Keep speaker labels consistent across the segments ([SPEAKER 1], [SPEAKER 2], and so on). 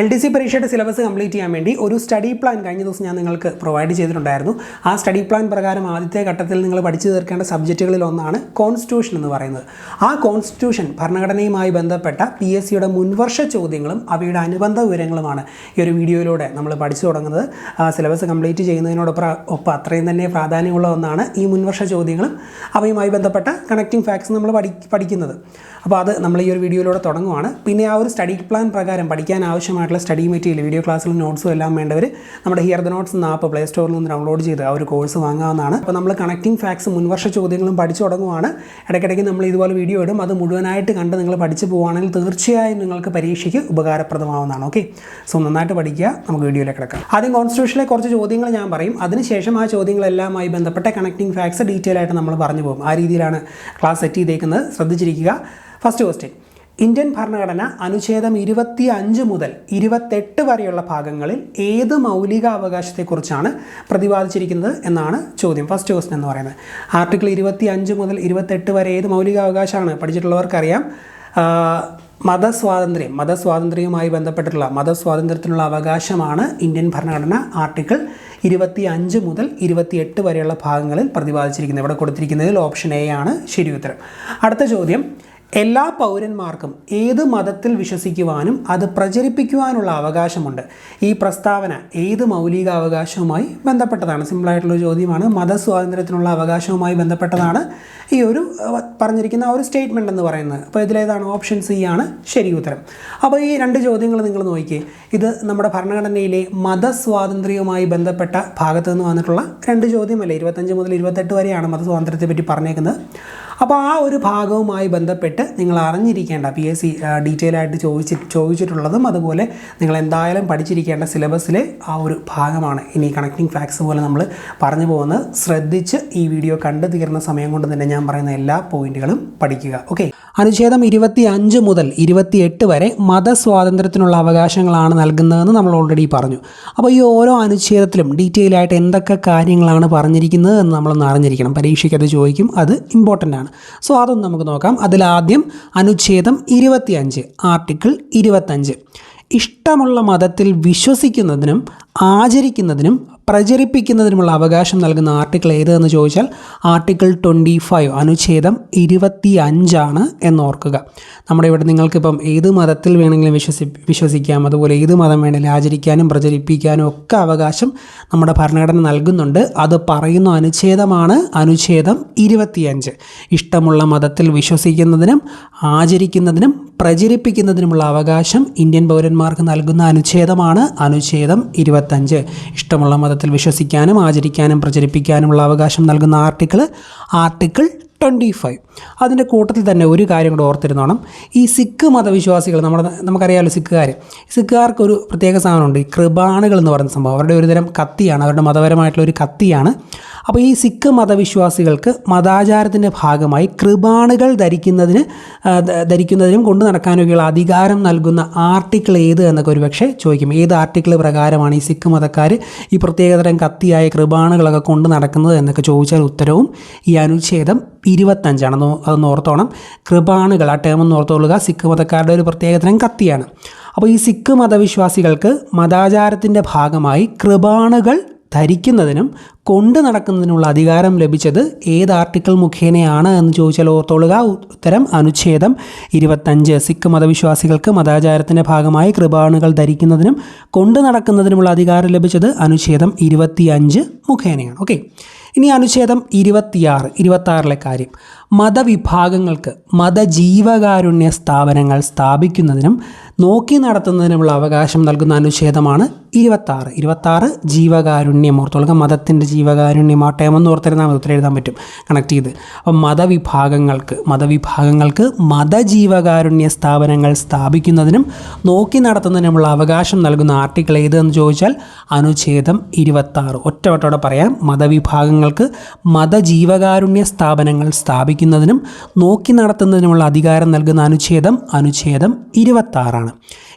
[SPEAKER 1] L D C പരീക്ഷയുടെ syllabus complete ചെയ്യാൻ വേണ്ടി ഒരു സ്റ്റഡി പ്ലാൻ കഴിഞ്ഞ ദിവസം ഞാൻ നിങ്ങൾക്ക് പ്രൊവൈഡ് ചെയ്തിട്ടുണ്ടായിരുന്നു. ആ സ്റ്റഡി പ്ലാൻ പ്രകാരം ആദ്യത്തെ ഘട്ടത്തിൽ നിങ്ങൾ പഠിച്ചു തീർക്കേണ്ട സബ്ജക്റ്റുകളിൽ ഒന്നാണ് കോൺസ്റ്റിറ്റ്യൂഷൻ എന്ന് പറയുന്നത്. ആ കോൺസ്റ്റിറ്റ്യൂഷൻ ഭരണഘടനയുമായി ബന്ധപ്പെട്ട പി എസ് സിയുടെ മുൻവർഷ ചോദ്യങ്ങളും അവയുടെ അനുബന്ധ വിവരങ്ങളുമാണ് ഈ ഒരു വീഡിയോയിലൂടെ നമ്മൾ പഠിച്ചു തുടങ്ങുന്നത്. സിലബസ് കംപ്ലീറ്റ് ചെയ്യുന്നതിനോടൊപ്പം ഒപ്പം അത്രയും തന്നെ പ്രാധാന്യമുള്ള ഒന്നാണ് ഈ മുൻവർഷ ചോദ്യങ്ങളും അവയുമായി ബന്ധപ്പെട്ട കണക്റ്റിംഗ് ഫാക്ട്സ് നമ്മൾ പഠി പഠിക്കുന്നത്. അപ്പോൾ അത് നമ്മൾ ഈ ഒരു വീഡിയോയിലൂടെ തുടങ്ങുവാണ്. പിന്നെ ആ ഒരു സ്റ്റഡി പ്ലാൻ പ്രകാരം പഠിക്കാൻ ആവശ്യമായിട്ടുള്ള സ്റ്റഡി മെറ്റീരിയൽ വീഡിയോ ക്ലാസ്സിലും നോട്ട്സും എല്ലാം വേണ്ടവർ നമ്മുടെ ഹിയർ ദ നോട്ട്സ് എന്ന ആപ്പ് പ്ലേ സ്റ്റോറിൽ നിന്ന് ഡൗൺലോഡ് ചെയ്ത് ആ ഒരു കോഴ്സ് വാങ്ങാവുന്നതാണ്. അപ്പോൾ നമ്മൾ കണക്റ്റിംഗ് ഫാക്ട്സ് മുൻവർഷ ചോദ്യങ്ങളും പഠിച്ചു തുടങ്ങുവാണ്. ഇടയ്ക്കിടയ്ക്ക് നമ്മൾ ഇതുപോലെ വീഡിയോ ഇടും. അത് മുഴുവനായിട്ട് കണ്ട് നിങ്ങൾ പഠിച്ചു പോവുകയാണെങ്കിൽ തീർച്ചയായും നിങ്ങൾക്ക് പരീക്ഷയ്ക്ക് ഉപകാരപ്രദമാവുന്നതാണ്. ഓക്കെ സോ നന്നായിട്ട് പഠിക്കുക. നമുക്ക് വീഡിയോയിലേക്ക് കിടക്കാം. ആദ്യം കോൺസ്റ്റിറ്റ്യൂഷനിലെ കുറച്ച് ചോദ്യങ്ങൾ ഞാൻ പറയും. അതിനുശേഷം ആ ചോദ്യങ്ങളെല്ലാമായി ബന്ധപ്പെട്ട കണക്റ്റിംഗ് ഫാക്സ് ഡീറ്റെയിൽ ആയിട്ട് നമ്മൾ പറഞ്ഞു പോകും. ആ രീതിയിലാണ് ക്ലാസ് സെറ്റ് ചെയ്തേക്കുന്നത്. ശ്രദ്ധിച്ചിരിക്കുക. ഫസ്റ്റ് ക്വസ്റ്റ്യൻ ഇന്ത്യൻ ഭരണഘടന അനുച്ഛേദം ഇരുപത്തി അഞ്ച് മുതൽ ഇരുപത്തെട്ട് വരെയുള്ള ഭാഗങ്ങളിൽ ഏത് മൗലിക അവകാശത്തെക്കുറിച്ചാണ് പ്രതിപാദിച്ചിരിക്കുന്നത് എന്നാണ് ചോദ്യം. ഫസ്റ്റ് ക്വസ്റ്റൻ എന്ന് പറയുന്നത്. ആർട്ടിക്കിൾ ഇരുപത്തി അഞ്ച് മുതൽ ഇരുപത്തെട്ട് വരെ ഏത് മൗലിക അവകാശമാണ് പഠിച്ചിട്ടുള്ളവർക്കറിയാം മതസ്വാതന്ത്ര്യം മതസ്വാതന്ത്ര്യവുമായി ബന്ധപ്പെട്ടിട്ടുള്ള മതസ്വാതന്ത്ര്യത്തിനുള്ള അവകാശമാണ് ഇന്ത്യൻ ഭരണഘടന ആർട്ടിക്കിൾ ഇരുപത്തി അഞ്ച് മുതൽ ഇരുപത്തിയെട്ട് വരെയുള്ള ഭാഗങ്ങളിൽ പ്രതിപാദിച്ചിരിക്കുന്നത്. ഇവിടെ കൊടുത്തിരിക്കുന്നതിൽ ഓപ്ഷൻ എ ആണ്. ശരി ഉത്തരം. അടുത്ത ചോദ്യം. എല്ലാ പൗരന്മാർക്കും ഏത് മതത്തിൽ വിശ്വസിക്കുവാനും അത് പ്രചരിപ്പിക്കുവാനുള്ള അവകാശമുണ്ട്. ഈ പ്രസ്താവന ഏത് മൗലികാവകാശവുമായി ബന്ധപ്പെട്ടതാണ്? സിമ്പിളായിട്ടുള്ള ചോദ്യമാണ്. മതസ്വാതന്ത്ര്യത്തിനുള്ള അവകാശവുമായി ബന്ധപ്പെട്ടതാണ് ഈ ഒരു പറഞ്ഞിരിക്കുന്ന ഒരു സ്റ്റേറ്റ്മെന്റ് എന്ന് പറയുന്നത്. അപ്പോൾ ഇതിലേതാണ് ഓപ്ഷൻ സി ആണ് ശരി ഉത്തരം. അപ്പോൾ ഈ രണ്ട് ചോദ്യങ്ങൾ നിങ്ങൾ നോക്കിയേ ഇത് നമ്മുടെ ഭരണഘടനയിലെ മതസ്വാതന്ത്ര്യവുമായി ബന്ധപ്പെട്ട ഭാഗത്ത് നിന്ന് വന്നിട്ടുള്ള രണ്ട് ചോദ്യമല്ലേ? ഇരുപത്തഞ്ച് മുതൽ ഇരുപത്തെട്ട് വരെയാണ് മതസ്വാതന്ത്ര്യത്തെ പറ്റി പറഞ്ഞേക്കുന്നത്. അപ്പോൾ ആ ഒരു ഭാഗവുമായി ബന്ധപ്പെട്ട് നിങ്ങൾ അറിഞ്ഞിരിക്കേണ്ട പി എസ് സി ഡീറ്റെയിൽ ആയിട്ട് ചോദിച്ച് ചോദിച്ചിട്ടുള്ളതും അതുപോലെ നിങ്ങൾ എന്തായാലും പഠിച്ചിരിക്കേണ്ട സിലബസിലെ ആ ഒരു ഭാഗമാണ്. ഇനി കണക്റ്റിംഗ് ഫാക്ട്സ് പോലെ നമ്മൾ പറഞ്ഞു പോകുന്നത്. ശ്രദ്ധിച്ച് ഈ വീഡിയോ കണ്ടു തീർന്ന സമയം കൊണ്ട് തന്നെ ഞാൻ പറയുന്ന എല്ലാ പോയിന്റുകളും പഠിക്കുക. ഓക്കെ അനുച്ഛേദം ഇരുപത്തി അഞ്ച് മുതൽ ഇരുപത്തിയെട്ട് വരെ മതസ്വാതന്ത്ര്യത്തിനുള്ള അവകാശങ്ങളാണ് നൽകുന്നതെന്ന് നമ്മൾ ഓൾറെഡി പറഞ്ഞു. അപ്പോൾ ഈ ഓരോ അനുച്ഛേദത്തിലും ഡീറ്റെയിൽ ആയിട്ട് എന്തൊക്കെ കാര്യങ്ങളാണ് പറഞ്ഞിരിക്കുന്നത് എന്ന് നമ്മളൊന്ന് അറിഞ്ഞിരിക്കണം. പരീക്ഷയ്ക്ക് അത് ചോദിക്കും അത് ഇമ്പോർട്ടന്റ് ആണ്. സോ അതൊന്ന് നമുക്ക് നോക്കാം. അതിലാദ്യം അനുച്ഛേദം ഇരുപത്തിയഞ്ച് ആർട്ടിക്കിൾ ഇരുപത്തഞ്ച് ഇഷ്ടമുള്ള മതത്തിൽ വിശ്വസിക്കുന്നതിനും ആചരിക്കുന്നതിനും പ്രചരിപ്പിക്കുന്നതിനുമുള്ള അവകാശം നൽകുന്ന ആർട്ടിക്കിൾ ഏതെന്ന് ചോദിച്ചാൽ ആർട്ടിക്കിൾ ട്വന്റി ഫൈവ് അനുച്ഛേദം ഇരുപത്തി അഞ്ചാണ് എന്നോർക്കുക. നമ്മുടെ ഇവിടെ നിങ്ങൾക്കിപ്പം ഏത് മതത്തിൽ വേണമെങ്കിലും വിശ്വസി വിശ്വസിക്കാം. അതുപോലെ ഏത് മതം വേണമെങ്കിലും ആചരിക്കാനും പ്രചരിപ്പിക്കാനും ഒക്കെ അവകാശം നമ്മുടെ ഭരണഘടന നൽകുന്നുണ്ട്. അത് പറയുന്ന അനുച്ഛേദമാണ് അനുച്ഛേദം ഇരുപത്തിയഞ്ച്. ഇഷ്ടമുള്ള മതത്തിൽ വിശ്വസിക്കുന്നതിനും ആചരിക്കുന്നതിനും പ്രചരിപ്പിക്കുന്നതിനുമുള്ള അവകാശം ഇന്ത്യൻ പൗരന്മാർക്ക് നൽകുന്ന അനുച്ഛേദമാണ് അനുച്ഛേദം ഇരുപത്തഞ്ച്. ഇഷ്ടമുള്ള മതത്തിൽ വിശ്വസിക്കാനും ആചരിക്കാനും പ്രചരിപ്പിക്കാനുമുള്ള അവകാശം നൽകുന്ന ആർട്ടിക്കിൾ ആർട്ടിക്കിൾ ട്വന്റി ഫൈവ് അതിന്റെ കൂട്ടത്തിൽ തന്നെ ഒരു കാര്യം കൂടെ ഓർത്തിരുന്നോണം. ഈ സിഖ് മതവിശ്വാസികൾ നമ്മുടെ നമുക്കറിയാമല്ലോ സിഖുകാർ സിഖുകാർക്ക് ഒരു പ്രത്യേക സാധനമുണ്ട് ഈ കൃപാണുകൾ എന്ന് പറയുന്ന സംഭവം. അവരുടെ ഒരു തരം കത്തിയാണ് അവരുടെ മതപരമായിട്ടുള്ള ഒരു കത്തിയാണ്. അപ്പോൾ ഈ സിഖ് മതവിശ്വാസികൾക്ക് മതാചാരത്തിന്റെ ഭാഗമായി കൃപാണുകൾ ധരിക്കുന്നതിന് ധരിക്കുന്നതിനും കൊണ്ടു നടക്കാനൊക്കെയുള്ള അധികാരം നൽകുന്ന ആർട്ടിക്കിൾ ഏത് എന്നൊക്കെ ഒരു പക്ഷേ ചോദിക്കും. ഏത് ആർട്ടിക്കിൾ പ്രകാരമാണ് ഈ സിഖ് മതക്കാർ ഈ പ്രത്യേകതരം കത്തിയായ കൃപാണുകളൊക്കെ കൊണ്ട് നടക്കുന്നത് എന്നൊക്കെ ചോദിച്ചാൽ ഉത്തരവും ഈ അനുച്ഛേദം ഇരുപത്തഞ്ചാണെന്ന് അതൊന്ന് ഓർത്തോണം. കൃപാണുകൾ ആ ടേം ഒന്ന് ഓർത്തോളുക. സിഖ് മതക്കാരുടെ ഒരു പ്രത്യേകതരം കത്തിയാണ്. അപ്പോൾ ഈ സിഖ് മതവിശ്വാസികൾക്ക് മതാചാരത്തിന്റെ ഭാഗമായി കൃപാണുകൾ ധരിക്കുന്നതിനും കൊണ്ടു നടക്കുന്നതിനുള്ള അധികാരം ലഭിച്ചത് ഏത് ആർട്ടിക്കിൾ മുഖേനയാണ് എന്ന് ചോദിച്ചാൽ ഓർത്തോളുക. ഉത്തരം അനുച്ഛേദം ഇരുപത്തഞ്ച്. സിഖ് മതവിശ്വാസികൾക്ക് മതാചാരത്തിന്റെ ഭാഗമായി കൃപാണുകൾ ധരിക്കുന്നതിനും കൊണ്ടു നടക്കുന്നതിനുമുള്ള അധികാരം ലഭിച്ചത് അനുച്ഛേദം ഇരുപത്തിയഞ്ച് മുഖേനയാണ്. ഓക്കെ. ഇനി അനുച്ഛേദം ഇരുപത്തിയാറ് ഇരുപത്താറിലെ കാര്യം. മതവിഭാഗങ്ങൾക്ക് മതജീവകാരുണ്യ സ്ഥാപനങ്ങൾ സ്ഥാപിക്കുന്നതിനും നോക്കി നടത്തുന്നതിനുമുള്ള അവകാശം നൽകുന്ന അനുച്ഛേദമാണ് ഇരുപത്താറ്. ഇരുപത്താറ് ജീവകാരുണ്യം. ഓർത്തോളുക മതത്തിന്റെ ജീവകാരുണ്യം. ആ ടേമെന്ന് ഓർത്തിരുന്നാൽ മതി എഴുതാൻ പറ്റും. കണക്ട് ചെയ്ത്. അപ്പം മതവിഭാഗങ്ങൾക്ക് മതവിഭാഗങ്ങൾക്ക് മതജീവകാരുണ്യ സ്ഥാപനങ്ങൾ സ്ഥാപിക്കുന്നതിനും നോക്കി നടത്തുന്നതിനുമുള്ള അവകാശം നൽകുന്ന ആർട്ടിക്കിൾ ഏതെന്ന് ചോദിച്ചാൽ അനുച്ഛേദം ഇരുപത്താറ്. ഒറ്റവട്ടോടെ പറയാം. മതവിഭാഗങ്ങൾക്ക് മതജീവകാരുണ്യ സ്ഥാപനങ്ങൾ സ്ഥാപിക്കുന്നതിനും നോക്കി നടത്തുന്നതിനുമുള്ള അധികാരം നൽകുന്ന അനുച്ഛേദം അനുച്ഛേദം ഇരുപത്താറാണ്.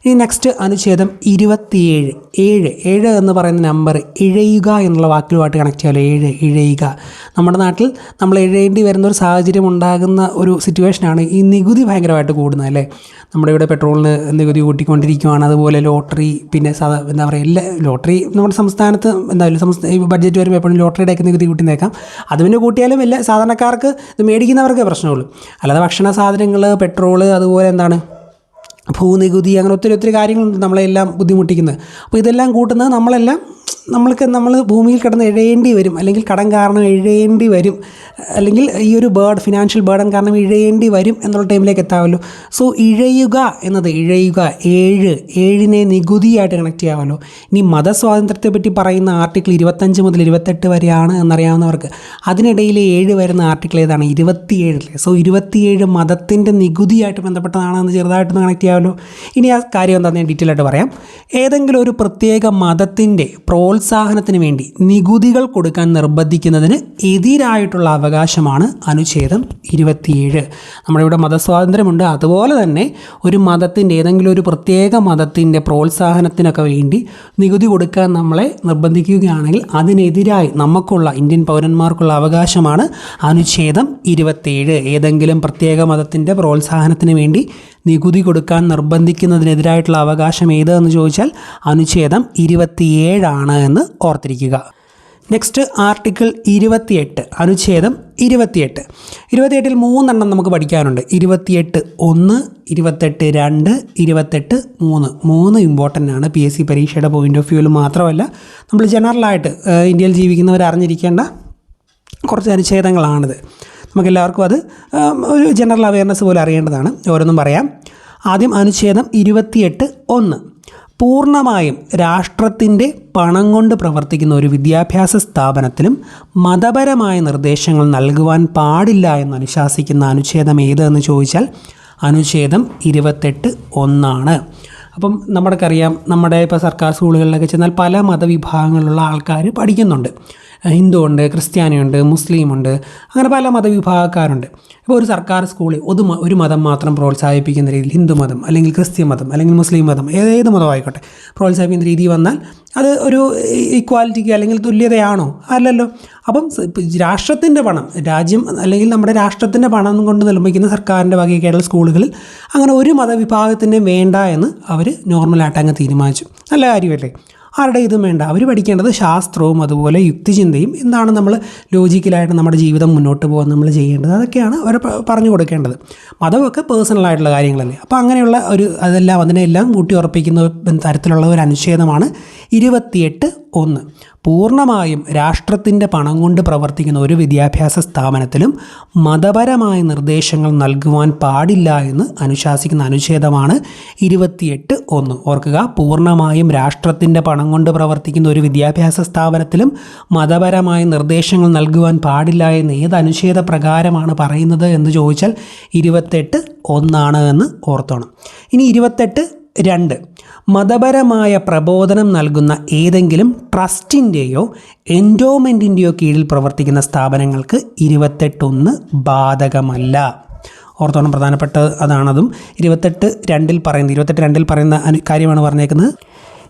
[SPEAKER 1] ഇനി നെക്സ്റ്റ് അനുച്ഛേദം ഇരുപത്തിയേഴ്. ഏഴ്. ഏഴ് എന്ന് പറയുന്ന നമ്പർ ഇഴയുക എന്നുള്ള വാക്കിലുമായിട്ട് കണക്ട് ചെയ്യാമല്ലോ ഏഴ് ഇഴയുക. നമ്മുടെ നാട്ടിൽ നമ്മൾ ഇഴയേണ്ടി വരുന്ന ഒരു സാഹചര്യം ഉണ്ടാകുന്ന ഒരു സിറ്റുവേഷനാണ് ഈ നികുതി ഭയങ്കരമായിട്ട് കൂടുന്നത് അല്ലേ? നമ്മുടെ ഇവിടെ പെട്രോളിന് നികുതി കൂട്ടിക്കൊണ്ടിരിക്കുകയാണ് അതുപോലെ ലോട്ടറി പിന്നെ സാധാ എന്താ പറയുക എല്ലാ ലോട്ടറി നമ്മുടെ സംസ്ഥാനത്ത് എന്തായാലും സംസ്ഥാന ബഡ്ജറ്റ് വരുമ്പോൾ എപ്പോഴും ലോട്ടറിയുടെ ഒക്കെ നികുതി കൂട്ടിനേക്കാം അത് പിന്നെ കൂട്ടിയാലും എല്ലാ സാധാരണക്കാർക്ക് ഇത് മേടിക്കുന്നവർക്കേ പ്രശ്നമുള്ളൂ. അല്ലാതെ ഭക്ഷണ സാധനങ്ങൾ പെട്രോൾ അതുപോലെ എന്താണ്? ഭൂനികുതി അങ്ങനെ ഒത്തിരി ഒത്തിരി കാര്യങ്ങളുണ്ട് നമ്മളെല്ലാം ബുദ്ധിമുട്ടിക്കുന്നത്. അപ്പോൾ ഇതെല്ലാം കൂട്ടുന്നത് നമ്മളെല്ലാം നമ്മൾക്ക് നമ്മൾ ഭൂമിയിൽ കിടന്ന് എഴയേണ്ടി വരും അല്ലെങ്കിൽ കടം കാരണം എഴയേണ്ടി വരും അല്ലെങ്കിൽ ഈ ഒരു ബേർഡ് ഫിനാൻഷ്യൽ ബേർഡൻ കാരണം ഇഴയേണ്ടി വരും എന്നുള്ള ടൈമിലേക്ക് എത്താമല്ലോ സോ ഇഴയുക എന്നത് ഇഴയുക ഏഴ് ഏഴിനെ നികുതിയായിട്ട് കണക്ട് ചെയ്യാമല്ലോ ഇനി മതസ്വാതന്ത്ര്യത്തെ പറ്റി പറയുന്ന ആർട്ടിക്കിൾ ഇരുപത്തഞ്ച് മുതൽ ഇരുപത്തെട്ട് വരെയാണ് എന്നറിയാവുന്നവർക്ക്. അതിനിടയിലെ ഏഴ് വരുന്ന ആർട്ടിക്കിൾ ഏതാണ്? ഇരുപത്തിയേഴിലെ സോ ഇരുപത്തിയേഴ് മതത്തിന്റെ നികുതിയായിട്ട് ബന്ധപ്പെട്ടതാണെന്ന് ചെറുതായിട്ടൊന്ന് കണക്ട് ചെയ്യാമല്ലോ ഇനി ആ കാര്യം എന്താണെന്ന് ഞാൻ ഡീറ്റെയിൽ ആയിട്ട് പറയാം. ഏതെങ്കിലും ഒരു പ്രത്യേക മതത്തിന്റെ പ്രോത്സാഹനത്തിന് വേണ്ടി നികുതികൾ കൊടുക്കാൻ നിർബന്ധിക്കുന്നതിന് എതിരായിട്ടുള്ള അവകാശമാണ് അനുച്ഛേദം ഇരുപത്തിയേഴ്. നമ്മുടെ ഇവിടെ മതസ്വാതന്ത്ര്യമുണ്ട്. അതുപോലെ തന്നെ ഒരു മതത്തിന്റെ ഏതെങ്കിലും ഒരു പ്രത്യേക മതത്തിന്റെ പ്രോത്സാഹനത്തിനൊക്കെ വേണ്ടി നികുതി കൊടുക്കാൻ നമ്മളെ നിർബന്ധിക്കുകയാണെങ്കിൽ അതിനെതിരായി നമുക്കുള്ള ഇന്ത്യൻ പൗരന്മാർക്കുള്ള അവകാശമാണ് അനുച്ഛേദം ഇരുപത്തിയേഴ്. ഏതെങ്കിലും പ്രത്യേക മതത്തിന്റെ പ്രോത്സാഹനത്തിന് വേണ്ടി നികുതി കൊടുക്കാൻ നിർബന്ധിക്കുന്നതിനെതിരായിട്ടുള്ള അവകാശം ഏതെന്ന് ചോദിച്ചാൽ അനുച്ഛേദം ഇരുപത്തിയേഴാണ് എന്ന് ഓർത്തിരിക്കുക. നെക്സ്റ്റ് ആർട്ടിക്കിൾ ഇരുപത്തിയെട്ട് അനുച്ഛേദം ഇരുപത്തിയെട്ട്. ഇരുപത്തിയെട്ടിൽ മൂന്നെണ്ണം നമുക്ക് പഠിക്കാനുണ്ട്. ഇരുപത്തിയെട്ട് ഒന്ന് ഇരുപത്തെട്ട് രണ്ട് ഇരുപത്തെട്ട് മൂന്ന്. മൂന്ന് ഇമ്പോർട്ടന്റ് ആണ്. പി എസ് സി പരീക്ഷയുടെ പോയിന്റ് ഓഫ് വ്യൂവിൽ മാത്രമല്ല നമ്മൾ ജനറലായിട്ട് ഇന്ത്യയിൽ ജീവിക്കുന്നവർ അറിഞ്ഞിരിക്കേണ്ട കുറച്ച് അനുച്ഛേദങ്ങളാണിത്. നമുക്കെല്ലാവർക്കും അത് ഒരു ജനറൽ അവയർനെസ് പോലെ അറിയേണ്ടതാണ്. ഓരോന്നും പറയാം. ആദ്യം അനുച്ഛേദം ഇരുപത്തിയെട്ട് ഒന്ന്. പൂർണമായും രാഷ്ട്രത്തിന്റെ പണം കൊണ്ട് പ്രവർത്തിക്കുന്ന ഒരു വിദ്യാഭ്യാസ സ്ഥാപനത്തിലും മതപരമായ നിർദ്ദേശങ്ങൾ നൽകുവാൻ പാടില്ല എന്ന് അനുശാസിക്കുന്ന അനുച്ഛേദം ഏതെന്ന് ചോദിച്ചാൽ അനുച്ഛേദം ഇരുപത്തെട്ട് ഒന്നാണ്. അപ്പം നമ്മൾക്കറിയാം നമ്മുടെ ഇപ്പോൾ സർക്കാർ സ്കൂളുകളിലൊക്കെ ചെന്നാൽ പല മതവിഭാഗങ്ങളിലുള്ള ആൾക്കാർ പഠിക്കുന്നുണ്ട്. ഹിന്ദു ഉണ്ട് ക്രിസ്ത്യാനിയുണ്ട് മുസ്ലിമുണ്ട് അങ്ങനെ പല മതവിഭാഗക്കാരുണ്ട്. ഇപ്പോൾ ഒരു സർക്കാർ സ്കൂളിൽ ഒരു ഒരു മതം മാത്രം പ്രോത്സാഹിപ്പിക്കുന്ന രീതിയിൽ ഹിന്ദു മതം അല്ലെങ്കിൽ ക്രിസ്ത്യൻ മതം അല്ലെങ്കിൽ മുസ്ലിം മതം ഏതേത് മതമായിക്കോട്ടെ പ്രോത്സാഹിപ്പിക്കുന്ന രീതി വന്നാൽ അത് ഒരു ഇക്വാലിറ്റിക്ക് അല്ലെങ്കിൽ തുല്യതയാണോ? അല്ലല്ലോ. അപ്പം രാഷ്ട്രത്തിന്റെ പണം രാജ്യം അല്ലെങ്കിൽ നമ്മുടെ രാഷ്ട്രത്തിന്റെ പണം കൊണ്ട് നിർമ്മിക്കുന്ന സർക്കാരിന്റെ കേരള സ്കൂളുകളിൽ അങ്ങനെ ഒരു മതവിഭാഗത്തിന്റെയും വേണ്ട എന്ന് അവർ നോർമലായിട്ട് അങ്ങ് തീരുമാനിച്ചു. നല്ല കാര്യമല്ലേ? ആരുടെ ഇതും വേണ്ട. അവർ പഠിക്കേണ്ടത് ശാസ്ത്രവും അതുപോലെ യുക്തിചിന്തയും എന്താണ് നമ്മൾ ലോജിക്കലായിട്ട് നമ്മുടെ ജീവിതം മുന്നോട്ട് പോകാൻ നമ്മൾ ചെയ്യേണ്ടത്. അതൊക്കെയാണ് അവർ പറഞ്ഞു കൊടുക്കേണ്ടത്. മതമൊക്കെ പേഴ്സണലായിട്ടുള്ള കാര്യങ്ങളല്ലേ. അപ്പോൾ അങ്ങനെയുള്ള ഒരു അതെല്ലാം അതിനെല്ലാം കൂട്ടി ഉറപ്പിക്കുന്ന തരത്തിലുള്ള ഒരു അനുച്ഛേദമാണ് ഇരുപത്തിയെട്ട് ഒന്ന്. പൂർണമായും രാഷ്ട്രത്തിന്റെ പണം കൊണ്ട് പ്രവർത്തിക്കുന്ന ഒരു വിദ്യാഭ്യാസ സ്ഥാപനത്തിലും മതപരമായ നിർദ്ദേശങ്ങൾ നൽകുവാൻ പാടില്ല എന്ന് അനുശാസിക്കുന്ന അനുച്ഛേദമാണ് ഇരുപത്തിയെട്ട് ഒന്ന്. ഓർക്കുക പൂർണമായും രാഷ്ട്രത്തിന്റെ പണം കൊണ്ട് പ്രവർത്തിക്കുന്ന ഒരു വിദ്യാഭ്യാസ സ്ഥാപനത്തിലും മതപരമായ നിർദ്ദേശങ്ങൾ നൽകുവാൻ പാടില്ല എന്ന് ഏത് അനുച്ഛേദ പ്രകാരമാണ് പറയുന്നത് എന്ന് ചോദിച്ചാൽ ഇരുപത്തെട്ട് ഒന്നാണ് എന്ന് ഓർത്തോണം. ഇനി ഇരുപത്തെട്ട് രണ്ട്. മതപരമായ പ്രബോധനം നൽകുന്ന ഏതെങ്കിലും ട്രസ്റ്റിന്റെയോ എൻഡോമെന്റിന്റെയോ കീഴിൽ പ്രവർത്തിക്കുന്ന സ്ഥാപനങ്ങൾക്ക് ഇരുപത്തെട്ടൊന്ന് ബാധകമല്ല. ഓർത്തോണം പ്രധാനപ്പെട്ട അതാണതും. ഇരുപത്തെട്ട് രണ്ടിൽ പറയുന്നത് ഇരുപത്തെട്ട് രണ്ടിൽ പറയുന്ന കാര്യമാണ് പറഞ്ഞേക്കുന്നത്.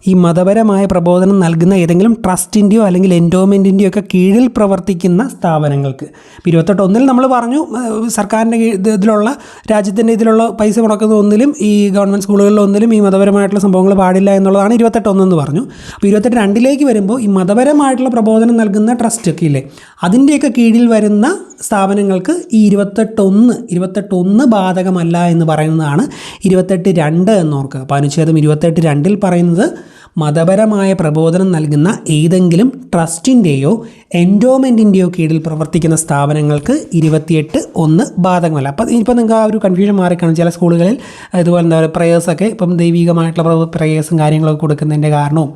[SPEAKER 1] ഈ മതപരമായ പ്രബോധനം നൽകുന്ന ഏതെങ്കിലും ട്രസ്റ്റിന്റെയോ അല്ലെങ്കിൽ എൻഡോമെന്റിന്റെയോ ഒക്കെ കീഴിൽ പ്രവർത്തിക്കുന്ന സ്ഥാപനങ്ങൾക്ക്. ഇരുപത്തെട്ട് ഒന്നിൽ നമ്മൾ പറഞ്ഞു സർക്കാരിന്റെ ഇതിലുള്ള രാജ്യത്തിന്റെ ഇതിലുള്ള പൈസ മുടക്കുന്ന ഒന്നിലും ഈ ഗവൺമെന്റ് സ്കൂളുകളിൽ ഒന്നിലും ഈ മതപരമായിട്ടുള്ള സംഭവങ്ങൾ പാടില്ല എന്നുള്ളതാണ് ഇരുപത്തെട്ട് ഒന്നെന്ന് പറഞ്ഞു. അപ്പോൾ ഇരുപത്തെട്ട് രണ്ടിലേക്ക് വരുമ്പോൾ ഈ മതപരമായിട്ടുള്ള പ്രബോധനം നൽകുന്ന ട്രസ്റ്റ് ഒക്കെ ഇല്ലേ? അതിന്റെയൊക്കെ കീഴിൽ വരുന്ന സ്ഥാപനങ്ങൾക്ക് ഈ ഇരുപത്തെട്ടൊന്ന് ഇരുപത്തെട്ടൊന്ന് ബാധകമല്ല എന്ന് പറയുന്നതാണ് ഇരുപത്തെട്ട് രണ്ട് എന്ന് ഓർക്കുക അപ്പോൾ അനുച്ഛേദം ഇരുപത്തെട്ട് രണ്ടിൽ പറയുന്നത് മതപരമായ പ്രബോധനം നൽകുന്ന ഏതെങ്കിലും ട്രസ്റ്റിന്റെയോ എൻഡോമെന്റിന്റെയോ കീഴിൽ പ്രവർത്തിക്കുന്ന സ്ഥാപനങ്ങൾക്ക് ഇരുപത്തിയെട്ട് ഒന്ന് ബാധകമല്ല. അപ്പം ഇപ്പം നിങ്ങൾക്ക് ആ ഒരു കൺഫ്യൂഷൻ മാറിക്കാണും. ചില സ്കൂളുകളിൽ ഇതുപോലെ എന്താ പറയുക പ്രേയേഴ്സൊക്കെ ഇപ്പം ദൈവികമായിട്ടുള്ള പ്രേയേഴ്സും കാര്യങ്ങളൊക്കെ കൊടുക്കുന്നതിന്റെ കാരണവും.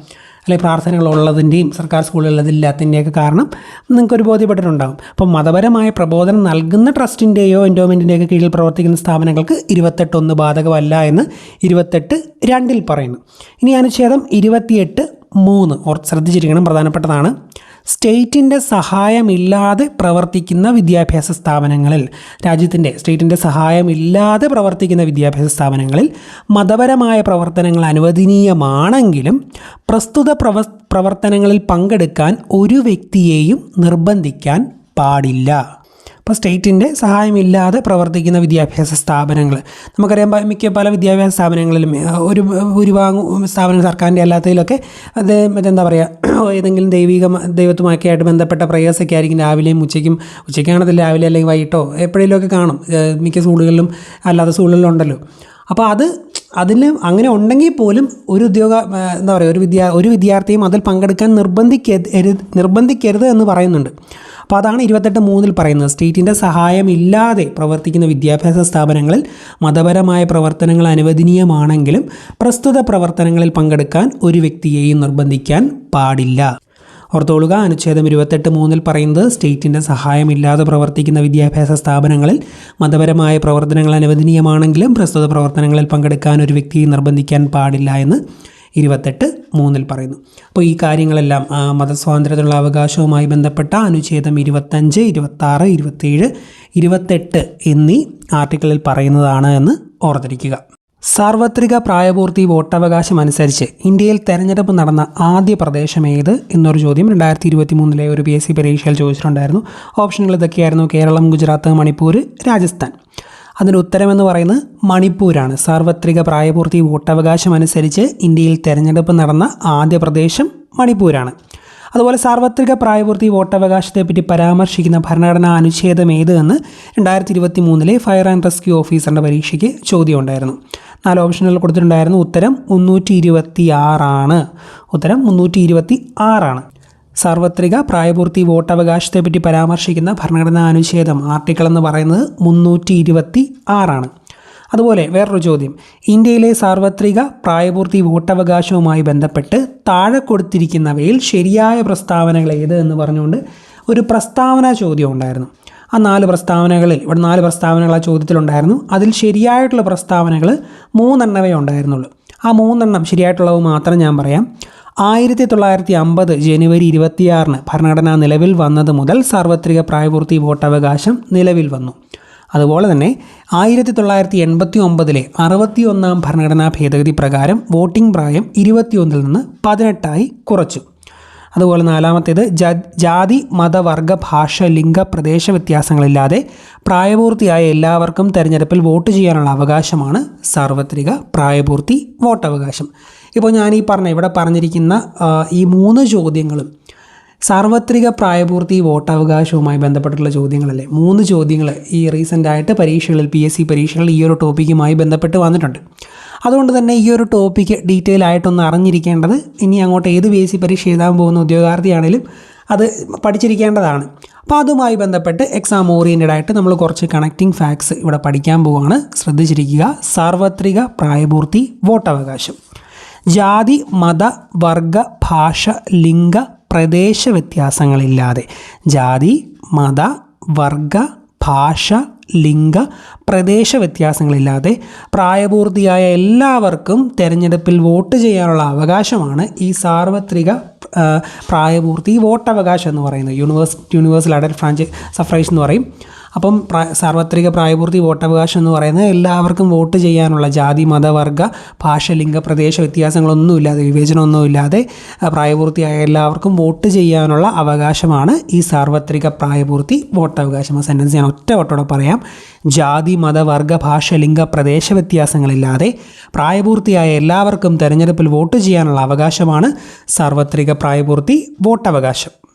[SPEAKER 1] അല്ലെങ്കിൽ പ്രാർത്ഥനകൾ ഉള്ളതിന്റെയും സർക്കാർ സ്കൂളുകളിൽ അതില്ലാത്തതിന്റെയൊക്കെ കാരണം നിങ്ങൾക്കൊരു ബോധ്യപ്പെട്ടിട്ടുണ്ടാകും അപ്പം മതപരമായ പ്രബോധനം നൽകുന്ന ട്രസ്റ്റിന്റെയോ എൻഡോമെന്റിന്റെയൊക്കെ കീഴിൽ പ്രവർത്തിക്കുന്ന സ്ഥാപനങ്ങൾക്ക് ഇരുപത്തെട്ടൊന്ന് ബാധകമല്ല എന്ന് ഇരുപത്തെട്ട് രണ്ടിൽ പറയുന്നു. ഇനി അനുച്ഛേദം ഇരുപത്തിയെട്ട് മൂന്ന്. ഓർ ശ്രദ്ധിച്ചിരിക്കണം പ്രധാനപ്പെട്ടതാണ്. സ്റ്റേറ്റിന്റെ സഹായമില്ലാതെ പ്രവർത്തിക്കുന്ന വിദ്യാഭ്യാസ സ്ഥാപനങ്ങളിൽ രാജ്യത്തിന്റെ സ്റ്റേറ്റിന്റെ സഹായമില്ലാതെ പ്രവർത്തിക്കുന്ന വിദ്യാഭ്യാസ സ്ഥാപനങ്ങളിൽ മതപരമായ പ്രവർത്തനങ്ങൾ അനുവദനീയമാണെങ്കിലും പ്രസ്തുത പ്രവ പ്രവർത്തനങ്ങളിൽ പങ്കെടുക്കാൻ ഒരു വ്യക്തിയെയും നിർബന്ധിക്കാൻ പാടില്ല. ഇപ്പോൾ സ്റ്റേറ്റിന്റെ സഹായമില്ലാതെ പ്രവർത്തിക്കുന്ന വിദ്യാഭ്യാസ സ്ഥാപനങ്ങൾ. നമുക്കറിയാം മിക്ക പല വിദ്യാഭ്യാസ സ്ഥാപനങ്ങളിലും ഒരു ഭൂരിഭാഗം സ്ഥാപനം സർക്കാരിന്റെ അല്ലാത്തതിലൊക്കെ അത് മറ്റെന്താ പറയുക ഏതെങ്കിലും ദൈവിക ദൈവത്തുമൊക്കെ ആയിട്ട് ബന്ധപ്പെട്ട പ്രേയേഴ്സൊക്കെ ആയിരിക്കും രാവിലെയും ഉച്ചയ്ക്കും ഉച്ചയ്ക്കാണതില്ല രാവിലെ അല്ലെങ്കിൽ വൈകിട്ടോ എപ്പോഴെങ്കിലുമൊക്കെ കാണും. മിക്ക സ്കൂളുകളിലും അല്ലാത്ത സ്കൂളുകളിലും ഉണ്ടല്ലോ അപ്പോൾ അത് അതിൽ അങ്ങനെ ഉണ്ടെങ്കിൽ പോലും ഒരു ഉദ്യോഗ എന്താ പറയുക ഒരു വിദ്യാ ഒരു വിദ്യാർത്ഥിയും അതിൽ പങ്കെടുക്കാൻ നിർബന്ധിക്കരുത് നിർബന്ധിക്കരുത് എന്ന് പറയുന്നുണ്ട്. അപ്പോൾ അതാണ് ഇരുപത്തെട്ട് മൂന്നിൽ പറയുന്നത്. സ്റ്റേറ്റിന്റെ സഹായമില്ലാതെ പ്രവർത്തിക്കുന്ന വിദ്യാഭ്യാസ സ്ഥാപനങ്ങളിൽ മതപരമായ പ്രവർത്തനങ്ങൾ അനുവദനീയമാണെങ്കിലും പ്രസ്തുത പ്രവർത്തനങ്ങളിൽ പങ്കെടുക്കാൻ ഒരു വ്യക്തിയെയും നിർബന്ധിക്കാൻ പാടില്ല. ഓർത്തോളുക അനുച്ഛേദം ഇരുപത്തെട്ട് മൂന്നിൽ പറയുന്നത് സ്റ്റേറ്റിന്റെ സഹായമില്ലാതെ പ്രവർത്തിക്കുന്ന വിദ്യാഭ്യാസ സ്ഥാപനങ്ങളിൽ മതപരമായ പ്രവർത്തനങ്ങൾ അനുവദനീയമാണെങ്കിലും പ്രസ്തുത പ്രവർത്തനങ്ങളിൽ പങ്കെടുക്കാൻ ഒരു വ്യക്തിയെ നിർബന്ധിക്കാൻ പാടില്ല എന്ന് ഇരുപത്തെട്ട് മൂന്നിൽ പറയുന്നു. അപ്പോൾ ഈ കാര്യങ്ങളെല്ലാം മതസ്വാതന്ത്ര്യത്തിലുള്ള അവകാശവുമായി ബന്ധപ്പെട്ട അനുച്ഛേദം ഇരുപത്തഞ്ച് ഇരുപത്താറ് ഇരുപത്തേഴ് ഇരുപത്തെട്ട് എന്നീ ആർട്ടിക്കിളിൽ പറയുന്നതാണ് എന്ന് ഓർത്തിരിക്കുക. സാർവത്രിക പ്രായപൂർത്തി വോട്ടവകാശം അനുസരിച്ച് ഇന്ത്യയിൽ തെരഞ്ഞെടുപ്പ് നടന്ന ആദ്യ പ്രദേശം ഏത് എന്നൊരു ചോദ്യം രണ്ടായിരത്തി ഇരുപത്തി മൂന്നിലെ ഒരു പി എസ് സി പരീക്ഷയിൽ ചോദിച്ചിട്ടുണ്ടായിരുന്നു. ഓപ്ഷനുകൾ ഇതൊക്കെയായിരുന്നു. കേരളം ഗുജറാത്ത് മണിപ്പൂർ രാജസ്ഥാൻ. അതിന് ഉത്തരമെന്ന് പറയുന്നത് മണിപ്പൂരാണ്. സാർവത്രിക പ്രായപൂർത്തി വോട്ടവകാശം അനുസരിച്ച് ഇന്ത്യയിൽ തെരഞ്ഞെടുപ്പ് നടന്ന ആദ്യ പ്രദേശം മണിപ്പൂരാണ്. അതുപോലെ സാർവത്രിക പ്രായപൂർത്തി വോട്ടവകാശത്തെപ്പറ്റി പരാമർശിക്കുന്ന ഭരണഘടനാ അനുച്ഛേദം ഏത് എന്ന് രണ്ടായിരത്തി ഇരുപത്തി മൂന്നിലെ ഫയർ ആൻഡ് റെസ്ക്യൂ ഓഫീസറിന്റെ പരീക്ഷയ്ക്ക് ചോദ്യം ഉണ്ടായിരുന്നു നാല് ഓപ്ഷനുകൾ കൊടുത്തിട്ടുണ്ടായിരുന്നു. ഉത്തരം മുന്നൂറ്റി ഇരുപത്തി ആറാണ് ഉത്തരം മുന്നൂറ്റി ഇരുപത്തി ആറാണ് സാർവത്രിക പ്രായപൂർത്തി വോട്ടവകാശത്തെപ്പറ്റി പരാമർശിക്കുന്ന ഭരണഘടനാ അനുച്ഛേദം ആർട്ടിക്കിൾ എന്ന് പറയുന്നത് മുന്നൂറ്റി ഇരുപത്തി ആറാണ് അതുപോലെ വേറൊരു ചോദ്യം. ഇന്ത്യയിലെ സാർവത്രിക പ്രായപൂർത്തി വോട്ടവകാശവുമായി ബന്ധപ്പെട്ട് താഴെ കൊടുത്തിരിക്കുന്നവയിൽ ശരിയായ പ്രസ്താവനകൾ ഏത് എന്ന് പറഞ്ഞുകൊണ്ട് ഒരു പ്രസ്താവന ചോദ്യം ഉണ്ടായിരുന്നു. ആ നാല് പ്രസ്താവനകളിൽ ഇവിടെ നാല് പ്രസ്താവനകൾ ആ ചോദ്യത്തിലുണ്ടായിരുന്നു. അതിൽ ശരിയായിട്ടുള്ള പ്രസ്താവനകൾ മൂന്നെണ്ണവേ ഉണ്ടായിരുന്നുള്ളൂ. ആ മൂന്നെണ്ണം ശരിയായിട്ടുള്ളവ മാത്രം ഞാൻ പറയാം. ആയിരത്തി തൊള്ളായിരത്തി അമ്പത് ജനുവരി ഇരുപത്തിയാറിന് ഭരണഘടന നിലവിൽ വന്നത് മുതൽ സാർവത്രിക പ്രായപൂർത്തി വോട്ടവകാശം നിലവിൽ വന്നു. അതുപോലെ തന്നെ ആയിരത്തി തൊള്ളായിരത്തി എൺപത്തി ഒമ്പതിലെ അറുപത്തി ഒന്നാം ഭരണഘടനാ ഭേദഗതി പ്രകാരം വോട്ടിംഗ് പ്രായം ഇരുപത്തിയൊന്നിൽ നിന്ന് പതിനെട്ടായി കുറച്ചു. അതുപോലെ നാലാമത്തേത് ജാതി മതവർഗ ഭാഷ ലിംഗ പ്രദേശ വ്യത്യാസങ്ങളില്ലാതെ പ്രായപൂർത്തിയായ എല്ലാവർക്കും തെരഞ്ഞെടുപ്പിൽ വോട്ട് ചെയ്യാനുള്ള അവകാശമാണ് സാർവത്രിക പ്രായപൂർത്തി വോട്ടവകാശം. ഇപ്പോൾ ഞാൻ ഈ പറഞ്ഞ ഇവിടെ പറഞ്ഞിരിക്കുന്ന ഈ മൂന്ന് ചോദ്യങ്ങളും സാർവത്രിക പ്രായപൂർത്തി വോട്ടവകാശവുമായി ബന്ധപ്പെട്ടിട്ടുള്ള ചോദ്യങ്ങളല്ലേ? മൂന്ന് ചോദ്യങ്ങൾ ഈ റീസെന്റായിട്ട് പരീക്ഷകളിൽ പി എസ് സി പരീക്ഷകളിൽ ഈ ഒരു ടോപ്പിക്കുമായി ബന്ധപ്പെട്ട് വന്നിട്ടുണ്ട്. അതുകൊണ്ട് തന്നെ ഈ ഒരു ടോപ്പിക്ക് ഡീറ്റെയിൽ ആയിട്ടൊന്ന് അറിഞ്ഞിരിക്കേണ്ടത് ഇനി അങ്ങോട്ട് ഏത് പി എസ് സി പരീക്ഷ എഴുതാൻ പോകുന്ന ഉദ്യോഗാർത്ഥിയാണേലും അത് പഠിച്ചിരിക്കേണ്ടതാണ്. അപ്പോൾ അതുമായി ബന്ധപ്പെട്ട് എക്സാം ഓറിയന്റഡ് ആയിട്ട് നമ്മൾ കുറച്ച് കണക്റ്റിംഗ് ഫാക്ട്സ് ഇവിടെ പഠിക്കാൻ പോവുകയാണ് ശ്രദ്ധിച്ചിരിക്കുക സാർവത്രിക പ്രായപൂർത്തി വോട്ടവകാശം. ജാതി മത വർഗ ഭാഷ ലിംഗ പ്രദേശ വ്യത്യാസങ്ങളില്ലാതെ. ജാതി മത വർഗ ഭാഷ ലിംഗ പ്രദേശ വ്യത്യാസങ്ങളില്ലാതെ പ്രായപൂർത്തിയായ എല്ലാവർക്കും തിരഞ്ഞെടുപ്പിൽ വോട്ട് ചെയ്യാനുള്ള അവകാശമാണ് ഈ സാർവത്രിക പ്രായപൂർത്തി വോട്ടവകാശം എന്ന് പറയുന്നത്. യൂണിവേഴ്സ് യൂണിവേഴ്സൽ അഡൽട്ട് ഫ്രാഞ്ച് സഫ്രൈസ് എന്ന് പറയും. അപ്പം സാർവത്രിക പ്രായപൂർത്തി വോട്ടവകാശം എന്ന് പറയുന്നത് എല്ലാവർക്കും വോട്ട് ചെയ്യാനുള്ള ജാതി മതവർഗ ഭാഷ ലിംഗ പ്രദേശ വ്യത്യാസങ്ങളൊന്നുമില്ലാതെ വിവേചനമൊന്നുമില്ലാതെ പ്രായപൂർത്തിയായ എല്ലാവർക്കും വോട്ട് ചെയ്യാനുള്ള അവകാശമാണ് ഈ സാർവത്രിക പ്രായപൂർത്തി വോട്ടവകാശം. ആ സെന്റൻസ് ഞാൻ ഒറ്റ വട്ടോടെ പറയാം. ജാതി മതവർഗ ഭാഷ ലിംഗ പ്രദേശ വ്യത്യാസങ്ങളില്ലാതെ പ്രായപൂർത്തിയായ എല്ലാവർക്കും തെരഞ്ഞെടുപ്പിൽ വോട്ട് ചെയ്യാനുള്ള അവകാശമാണ് സാർവത്രിക പ്രായപൂർത്തി വോട്ടവകാശം.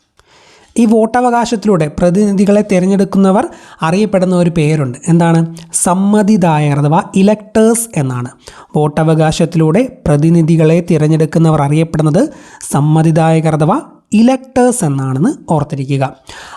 [SPEAKER 1] ഈ വോട്ടവകാശത്തിലൂടെ പ്രതിനിധികളെ തിരഞ്ഞെടുക്കുന്നവർ അറിയപ്പെടുന്ന ഒരു പേരുണ്ട്. എന്താണ്? സമ്മതിദായകർ അഥവാ ഇലക്ടേഴ്സ് എന്നാണ്. വോട്ടവകാശത്തിലൂടെ പ്രതിനിധികളെ തിരഞ്ഞെടുക്കുന്നവർ അറിയപ്പെടുന്നത് സമ്മതിദായകർ അഥവാ ഇലക്ടേഴ്സ് എന്നാണെന്ന് ഓർത്തിരിക്കുക.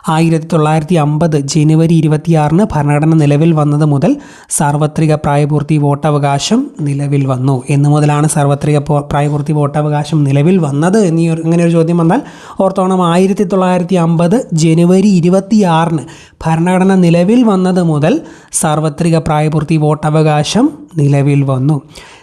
[SPEAKER 1] ആയിരത്തി തൊള്ളായിരത്തി അമ്പത് ജനുവരി ഇരുപത്തിയാറിന് ഭരണഘടന നിലവിൽ വന്നത് മുതൽ സാർവത്രിക പ്രായപൂർത്തി വോട്ടവകാശം നിലവിൽ വന്നു. എന്നു മുതലാണ് സാർവത്രിക പ്രായപൂർത്തി വോട്ടവകാശം നിലവിൽ വന്നത് എന്നീ ഒരു അങ്ങനെ ഒരു ചോദ്യം വന്നാൽ ഓർത്തോണം ആയിരത്തി തൊള്ളായിരത്തി അമ്പത് ജനുവരി ഇരുപത്തിയാറിന് ഭരണഘടന നിലവിൽ വന്നത് മുതൽ സാർവത്രിക പ്രായപൂർത്തി വോട്ടവകാശം നിലവിൽ വന്നു.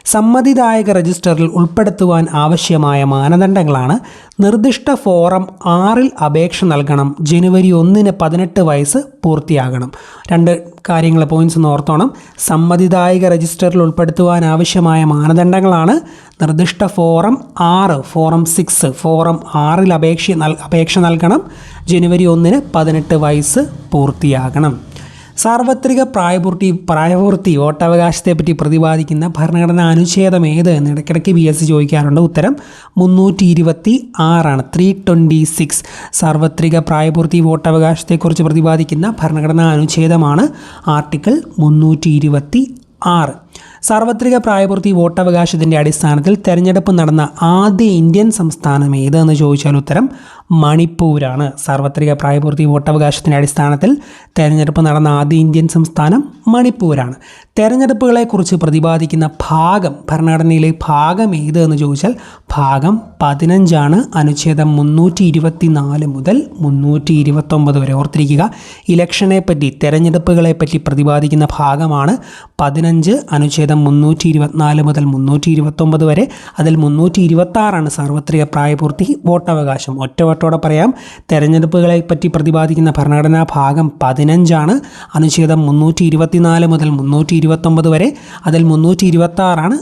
[SPEAKER 1] സമ്മതിദായക രജിസ്റ്ററിൽ ഉൾപ്പെടുത്തുവാൻ ആവശ്യമായ മാനദണ്ഡങ്ങളാണ്. നിർദ്ദിഷ്ട ഫോറം ആറിൽ അപേക്ഷ നൽകണം. ജനുവരി ഒന്നിന് പതിനെട്ട് വയസ്സ് പൂർത്തിയാകണം. രണ്ട് കാര്യങ്ങൾ പോയിന്റ്സ് ഒന്ന് ഓർത്തോണം. സമ്മതിദായക രജിസ്റ്ററിൽ ഉൾപ്പെടുത്തുവാൻ ആവശ്യമായ മാനദണ്ഡങ്ങളാണ്. നിർദ്ദിഷ്ട ഫോറം ആറ് ഫോറം സിക്സ് ഫോറം ആറിൽ അപേക്ഷ അപേക്ഷ നൽകണം. ജനുവരി ഒന്നിന് പതിനെട്ട് വയസ്സ് പൂർത്തിയാകണം. സാർവത്രിക പ്രായപൂർത്തി പ്രായപൂർത്തി വോട്ടവകാശത്തെപ്പറ്റി പ്രതിപാദിക്കുന്ന ഭരണഘടനാ അനുച്ഛേദം ഏത് എന്ന് ഇടയ്ക്കിടയ്ക്ക് ബി എസ് സി ചോദിക്കാറുണ്ട്. ഉത്തരം മുന്നൂറ്റി ഇരുപത്തി ആറാണ് ത്രീ ട്വന്റി സിക്സ് സാർവത്രിക പ്രായപൂർത്തി വോട്ടവകാശത്തെക്കുറിച്ച് പ്രതിപാദിക്കുന്ന ഭരണഘടനാ അനുച്ഛേദമാണ് ആർട്ടിക്കിൾ മുന്നൂറ്റി ഇരുപത്തി ആറ് സാർവത്രിക പ്രായപൂർത്തി വോട്ടവകാശത്തിന്റെ അടിസ്ഥാനത്തിൽ തെരഞ്ഞെടുപ്പ് നടന്ന ആദ്യ ഇന്ത്യൻ സംസ്ഥാനം ഏതെന്ന് ചോദിച്ചാൽ ഉത്തരം മണിപ്പൂരാണ്. സാർവത്രിക പ്രായപൂർത്തി വോട്ടവകാശത്തിന്റെ അടിസ്ഥാനത്തിൽ തെരഞ്ഞെടുപ്പ് നടന്ന ആദ്യ ഇന്ത്യൻ സംസ്ഥാനം മണിപ്പൂരാണ്. തെരഞ്ഞെടുപ്പുകളെക്കുറിച്ച് പ്രതിപാദിക്കുന്ന ഭാഗം ഭരണഘടനയിലെ ഭാഗം ഏത് എന്ന് ചോദിച്ചാൽ ഭാഗം പതിനഞ്ചാണ്. അനുച്ഛേദം മുന്നൂറ്റി ഇരുപത്തി നാല് മുതൽ മുന്നൂറ്റി ഇരുപത്തൊമ്പത് വരെ ഓർത്തിരിക്കുക. ഇലക്ഷനെ പറ്റി തെരഞ്ഞെടുപ്പുകളെ പറ്റി പ്രതിപാദിക്കുന്ന ഭാഗമാണ് പതിനഞ്ച് അനുച്ഛേദം മുന്നൂറ്റി ഇരുപത്തിനാല് മുതൽ മുന്നൂറ്റി ഇരുപത്തൊമ്പത് വരെ. അതിൽ മുന്നൂറ്റി ഇരുപത്താറാണ് സാർവത്രിക പ്രായപൂർത്തി വോട്ടവകാശം. ഒറ്റവട്ടോടെ പറയാം. തെരഞ്ഞെടുപ്പുകളെ പറ്റി പ്രതിപാദിക്കുന്ന ഭരണഘടനാ ഭാഗം പതിനഞ്ചാണ്. അനുച്ഛേദം മുന്നൂറ്റി ഇരുപത്തിനാല് മുതൽ മുന്നൂറ്റി ഇരുപത്തൊമ്പത് വരെ. അതിൽ മുന്നൂറ്റി ഇരുപത്താറാണ്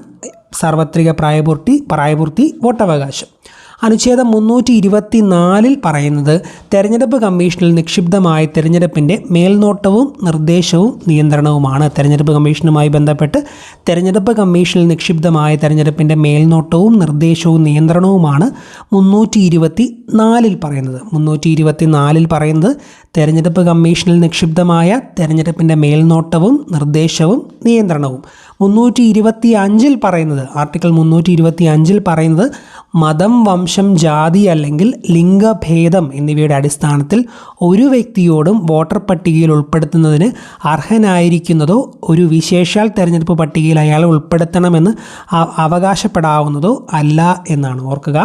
[SPEAKER 1] സാർവത്രിക പ്രായപൂർത്തി പ്രായപൂർത്തി വോട്ടവകാശം. അനുച്ഛേദം മുന്നൂറ്റി ഇരുപത്തി നാലിൽ പറയുന്നത് തെരഞ്ഞെടുപ്പ് കമ്മീഷനിൽ നിക്ഷിപ്തമായ തെരഞ്ഞെടുപ്പിന്റെ മേൽനോട്ടവും നിർദ്ദേശവും നിയന്ത്രണവുമാണ്. തെരഞ്ഞെടുപ്പ് കമ്മീഷനുമായി ബന്ധപ്പെട്ട് തെരഞ്ഞെടുപ്പ് കമ്മീഷനിൽ നിക്ഷിപ്തമായ തെരഞ്ഞെടുപ്പിന്റെ മേൽനോട്ടവും നിർദ്ദേശവും നിയന്ത്രണവുമാണ് മുന്നൂറ്റി ഇരുപത്തി നാലിൽ പറയുന്നത്. മുന്നൂറ്റി ഇരുപത്തി നാലിൽ പറയുന്നത് തെരഞ്ഞെടുപ്പ് കമ്മീഷനിൽ നിക്ഷിപ്തമായ തെരഞ്ഞെടുപ്പിന്റെ മേൽനോട്ടവും നിർദ്ദേശവും നിയന്ത്രണവും. മുന്നൂറ്റി ഇരുപത്തി അഞ്ചിൽ പറയുന്നത് ആർട്ടിക്കിൾ മുന്നൂറ്റി ഇരുപത്തി അഞ്ചിൽ പറയുന്നത് മതം വംശം ജാതി അല്ലെങ്കിൽ ലിംഗഭേദം എന്നിവയുടെ അടിസ്ഥാനത്തിൽ ഒരു വ്യക്തിയോടും വോട്ടർ പട്ടികയിൽ ഉൾപ്പെടുത്തുന്നതിന് അർഹനായിരിക്കുന്നതോ ഒരു വിശേഷാൽ തെരഞ്ഞെടുപ്പ് പട്ടികയിൽ അയാൾ ഉൾപ്പെടുത്തണമെന്ന് അവകാശപ്പെടാവുന്നതോ അല്ല എന്നാണ് ഓർക്കുക.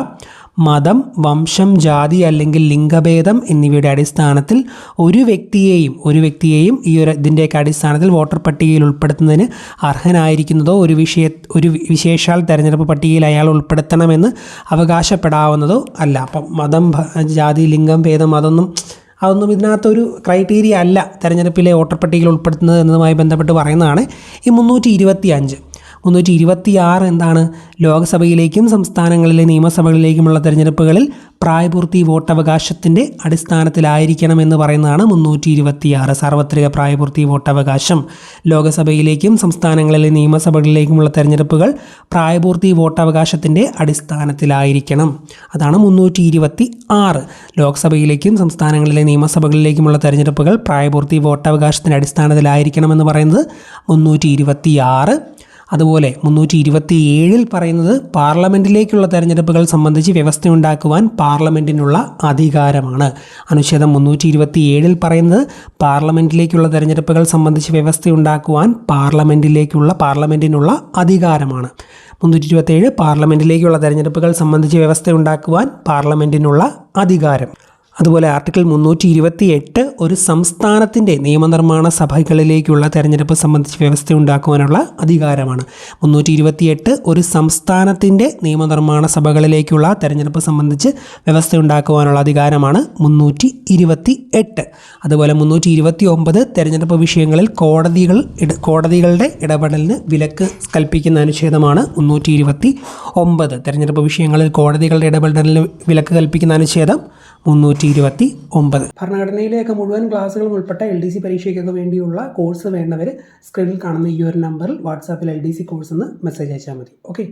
[SPEAKER 1] മതം വംശം ജാതി അല്ലെങ്കിൽ ലിംഗഭേദം എന്നിവയുടെ അടിസ്ഥാനത്തിൽ ഒരു വ്യക്തിയെയും ഒരു വ്യക്തിയെയും ഈ ഒരു ഇതിന്റെയൊക്കെ അടിസ്ഥാനത്തിൽ വോട്ടർ പട്ടികയിൽ ഉൾപ്പെടുത്തുന്നതിന് അർഹനായിരിക്കുന്നതോ ഒരു വിഷയ ഒരു വിശേഷാൽ തെരഞ്ഞെടുപ്പ് പട്ടികയിൽ അയാൾ ഉൾപ്പെടുത്തണമെന്ന് അവകാശപ്പെടാവുന്നതോ അല്ല. അപ്പം മതം ജാതി ലിംഗം ഭേദം അതൊന്നും അതൊന്നും ഇതിനകത്തൊരു ക്രൈറ്റീരിയ അല്ല തെരഞ്ഞെടുപ്പിലെ വോട്ടർ പട്ടികയിൽ ഉൾപ്പെടുത്തുന്നത് എന്നതുമായി ബന്ധപ്പെട്ട് പറയുന്നതാണ് ഈ മുന്നൂറ്റി ഇരുപത്തി അഞ്ച് മുന്നൂറ്റി ഇരുപത്തിയാറ് എന്താണ് ലോക്സഭയിലേക്കും സംസ്ഥാനങ്ങളിലെ നിയമസഭകളിലേക്കുമുള്ള തെരഞ്ഞെടുപ്പുകളിൽ പ്രായപൂർത്തി വോട്ടവകാശത്തിന്റെ അടിസ്ഥാനത്തിലായിരിക്കണം എന്ന് പറയുന്നതാണ് മുന്നൂറ്റി ഇരുപത്തിയാറ് സാർവത്രിക പ്രായപൂർത്തി വോട്ടവകാശം. ലോകസഭയിലേക്കും സംസ്ഥാനങ്ങളിലെ നിയമസഭകളിലേക്കുമുള്ള തെരഞ്ഞെടുപ്പുകൾ പ്രായപൂർത്തി വോട്ടവകാശത്തിന്റെ അടിസ്ഥാനത്തിലായിരിക്കണം. അതാണ് മുന്നൂറ്റി ഇരുപത്തി ആറ് ലോക്സഭയിലേക്കും സംസ്ഥാനങ്ങളിലെ നിയമസഭകളിലേക്കുമുള്ള തെരഞ്ഞെടുപ്പുകൾ പ്രായപൂർത്തി വോട്ടവകാശത്തിന്റെ അടിസ്ഥാനത്തിലായിരിക്കണം എന്ന് പറയുന്നത് മുന്നൂറ്റി ഇരുപത്തി ആറ് അതുപോലെ മുന്നൂറ്റി ഇരുപത്തി ഏഴിൽ പറയുന്നത് പാർലമെന്റിലേക്കുള്ള തെരഞ്ഞെടുപ്പുകൾ സംബന്ധിച്ച് വ്യവസ്ഥയുണ്ടാക്കുവാൻ പാർലമെന്റിനുള്ള അധികാരമാണ്. അനുച്ഛേദം മുന്നൂറ്റി ഇരുപത്തി ഏഴിൽ പറയുന്നത് പാർലമെന്റിലേക്കുള്ള തെരഞ്ഞെടുപ്പുകൾ സംബന്ധിച്ച് വ്യവസ്ഥയുണ്ടാക്കുവാൻ പാർലമെന്റിലേക്കുള്ള പാർലമെന്റിനുള്ള അധികാരമാണ്. മുന്നൂറ്റി ഇരുപത്തേഴ് പാർലമെന്റിലേക്കുള്ള തെരഞ്ഞെടുപ്പുകൾ സംബന്ധിച്ച് വ്യവസ്ഥയുണ്ടാക്കുവാൻ പാർലമെന്റിനുള്ള അധികാരം. അതുപോലെ ആർട്ടിക്കിൾ മുന്നൂറ്റി ഇരുപത്തി എട്ട് ഒരു സംസ്ഥാനത്തിന്റെ നിയമനിർമ്മാണ സഭകളിലേക്കുള്ള തെരഞ്ഞെടുപ്പ് സംബന്ധിച്ച് വ്യവസ്ഥ ഉണ്ടാക്കുവാനുള്ള അധികാരമാണ്. മുന്നൂറ്റി ഇരുപത്തി എട്ട് ഒരു സംസ്ഥാനത്തിന്റെ നിയമനിർമ്മാണ സഭകളിലേക്കുള്ള തെരഞ്ഞെടുപ്പ് സംബന്ധിച്ച് വ്യവസ്ഥ ഉണ്ടാക്കുവാനുള്ള അധികാരമാണ് മുന്നൂറ്റി ഇരുപത്തി എട്ട് അതുപോലെ മുന്നൂറ്റി ഇരുപത്തി ഒമ്പത് തെരഞ്ഞെടുപ്പ് വിഷയങ്ങളിൽ കോടതികൾ കോടതികളുടെ ഇടപെടലിന് വിലക്ക് കൽപ്പിക്കുന്ന അനുച്ഛേദമാണ് മുന്നൂറ്റി ഇരുപത്തി ഒമ്പത് തെരഞ്ഞെടുപ്പ് വിഷയങ്ങളിൽ കോടതികളുടെ ഇടപെടലിന് വിലക്ക് കൽപ്പിക്കുന്ന അനുച്ഛേദം മുന്നൂറ്റി ഇരുപത്തി ഒമ്പത് ഭരണഘടനയിലേക്ക് മുഴുവൻ ക്ലാസ്സുകളും ഉൾപ്പെട്ട എൽ ഡി സി പരീക്ഷയ്ക്കൊക്കെ വേണ്ടിയുള്ള കോഴ്സ് വേണ്ടവർ സ്ക്രീനിൽ കാണുന്ന ഈ ഒരു നമ്പറിൽ വാട്സാപ്പിൽ എൽ ഡി സി കോഴ്സ് എന്ന് മെസ്സേജ് അയച്ചാൽ മതി. ഓക്കെ